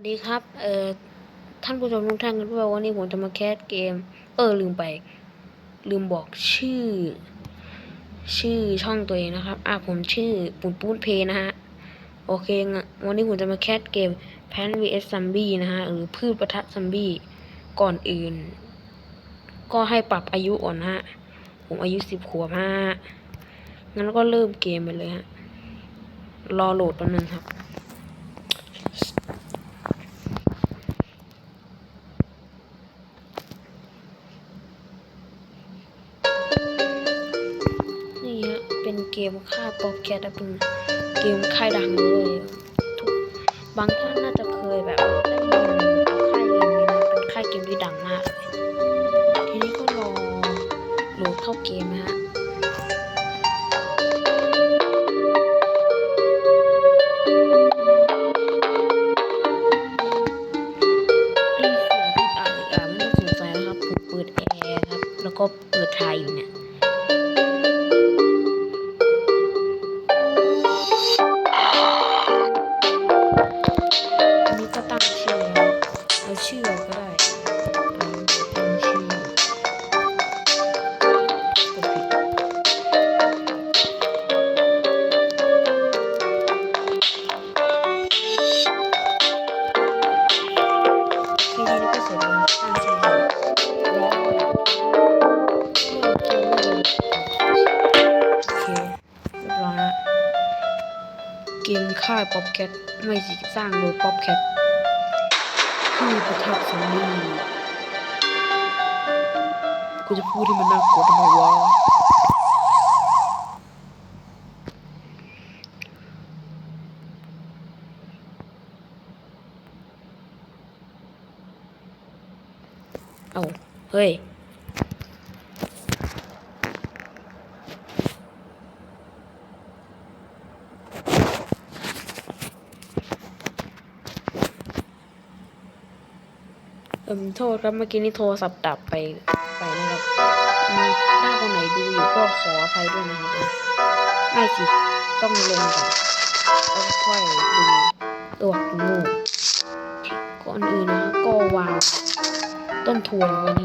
วัสดีครับ เอ่อ ท่านผู้ชมทุกท่านกันด้วยวันนี้ผมจะมาแคสเกม เออ ลืมไป ลืมบอกชื่อ ชื่อช่องตัวเองนะครับ อะผมชื่อปุนปูนเพนะฮะ โอเคงงวันนี้ผมจะมาแคสเกม p a n vs Zombie นะฮะ หรือพืชประทัดซัมบี้ ก่อนอื่น ก็ให้ปรับอายุก่อนะฮะ ผมอายุสิบขวบฮะ งั้นก็เริ่มเกมไปเลยฮะ รอโหลดแป๊บนึงครับ ค่ายป๊อปแคทเป็นเกมค่ายดังเลยทุกบางท่านน่าจะเคยแบบได้ยินค่ายเกมนี้นะเป็นค่ายเกมที่ดังมากเลยทีนี้ก็รอโหลดเข้าเกมนะฮะได้ยินเสียงที่อ่านอ่าน กมค่ายป๊อปแคทไม่สิสร้างโดยป๊อปแคทที่ประทับสามีกูจะพูดที่มันน่ากลัวทำไมวะเอาเฮ้ย โทษครับเมื่อกี้นี่โทรศัพท์ดับไปไปนะครับมีถ้าคนไหนดูอยู่ก็ขออภัยด้วยนะครับไม่สิต้องลงก่อนแล้วค่อยดูตัวะกูโงูก่อนอื่นนะก็วางต้นทวไวัน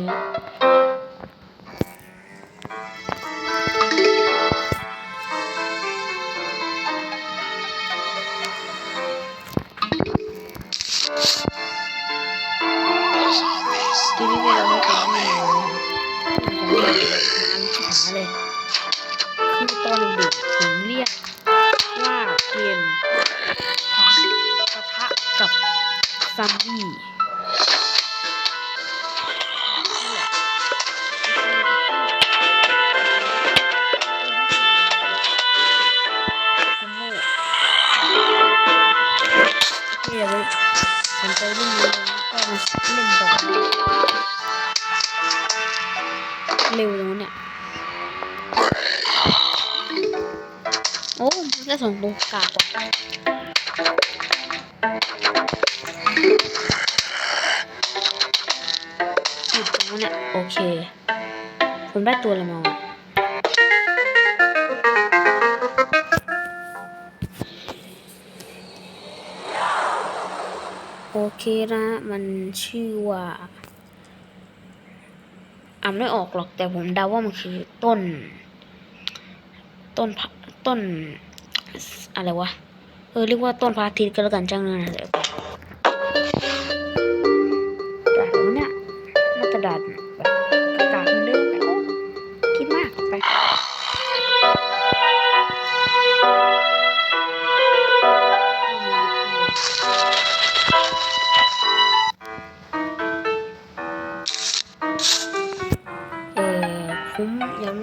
ซัมบี้เรียกเลยผมไปเล่นนี้ก็มาเล่นต่อเร็วแล้วเนี่ย โอ้มันก็ส่งตรงกางว่ะ หยุดตรงนั้นเนี่ยโอเค ผมได้ตัวอะไรมาวะโอเคนะ มันชื่อว่าอ่านไม่ออกหรอกแต่ผมเดาว่ามันคือต้น ต้นต้น อะไรวะ เออ เรียกว่าต้นพระอาทิตย์ก็แล้วกันจ้างนั่นแหละาจะดากาศมันเริ่มแหละโอ้คิดมากไปเออคุ้มยัง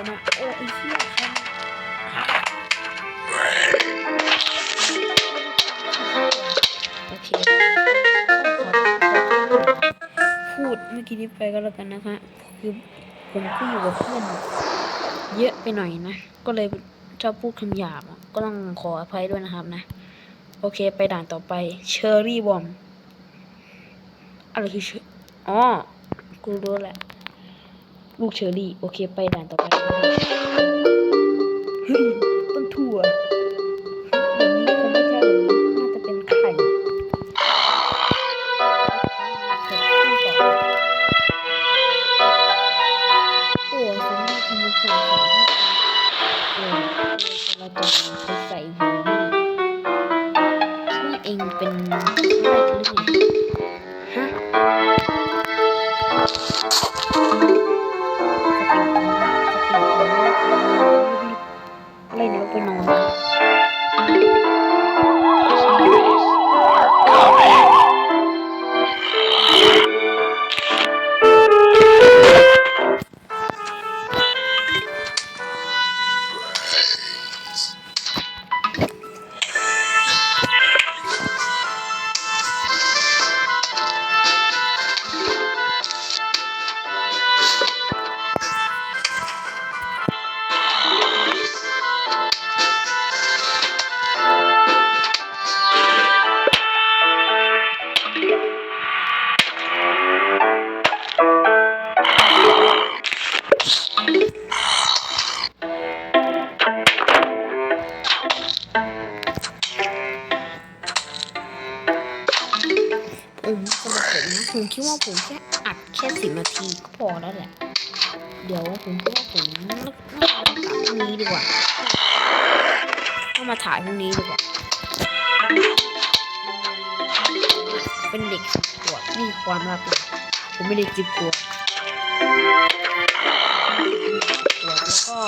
นี่เลยนะโอ้ไอ้เหี้ยโอเคพูดเมื่อกี้นี้ไปก็แล้วกันนะคะคือผมก็อยู่กับเพื่อนเยอะไปหน่อยนะ ก็เลยชอบพูดคำหยาบก็ต้องขออภัยด้วยนะครับนะ โอเคไปด่านต่อไปเชอร์รี่บอมอะไรคือเชออ๋อกูรู้แหละ ลูกเชอรี่ โอเคไปด่านต่อไปนะครับเฮ้ยต้นถั่วแบบนี้คงไม่ใช่แบบนี้น่าจะเป็นไข่โอ้สมมติทำมันส่งเสริมให้เออเราจะไปใส่หูนี่ที่เองเป็นอะไรกันหรือไงฮะ อะไคิดว่าผมแค่อัดแค่สิบนาทีก็พอแล้วแหละ เดี๋ยวผมคิดว่าผมน่าจะตัดพรุ่งนี้ดีกว่าต้องมาถ่ายพรุ่งนี้ดีกว่า เป็นเด็กสิบขวบนี่ความลับเลยผมไม่เด็กสิบขวบขวบแล้วก็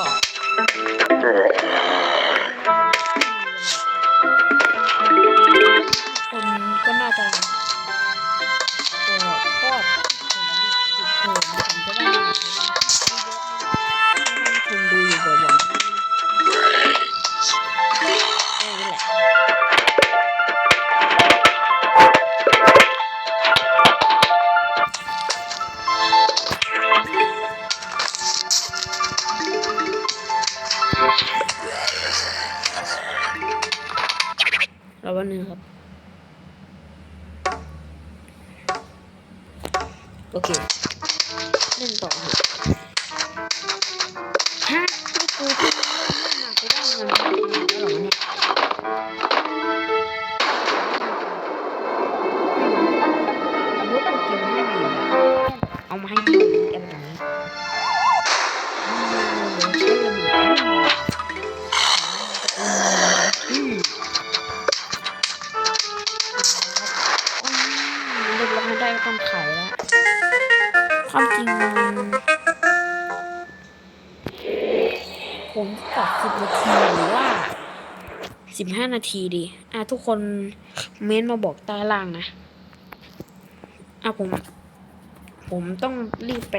โอเคเล่นต่อครับฮะกูเพิ่ สิบนาที หรือว่าสิบห้านาทีดี อะ ทุกคนเม้นมาบอกใต้ล่างนะ อะ ผม ผมต้องรีบไป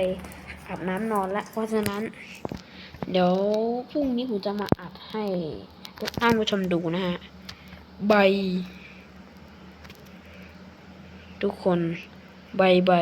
อาบน้ำนอนละเพราะฉะนั้น เดี๋ยวพรุ่งนี้ผมจะมาอัดให้ทุกท่านผู้ชมดูนะฮะ ใบ ทุกคน ใบใบ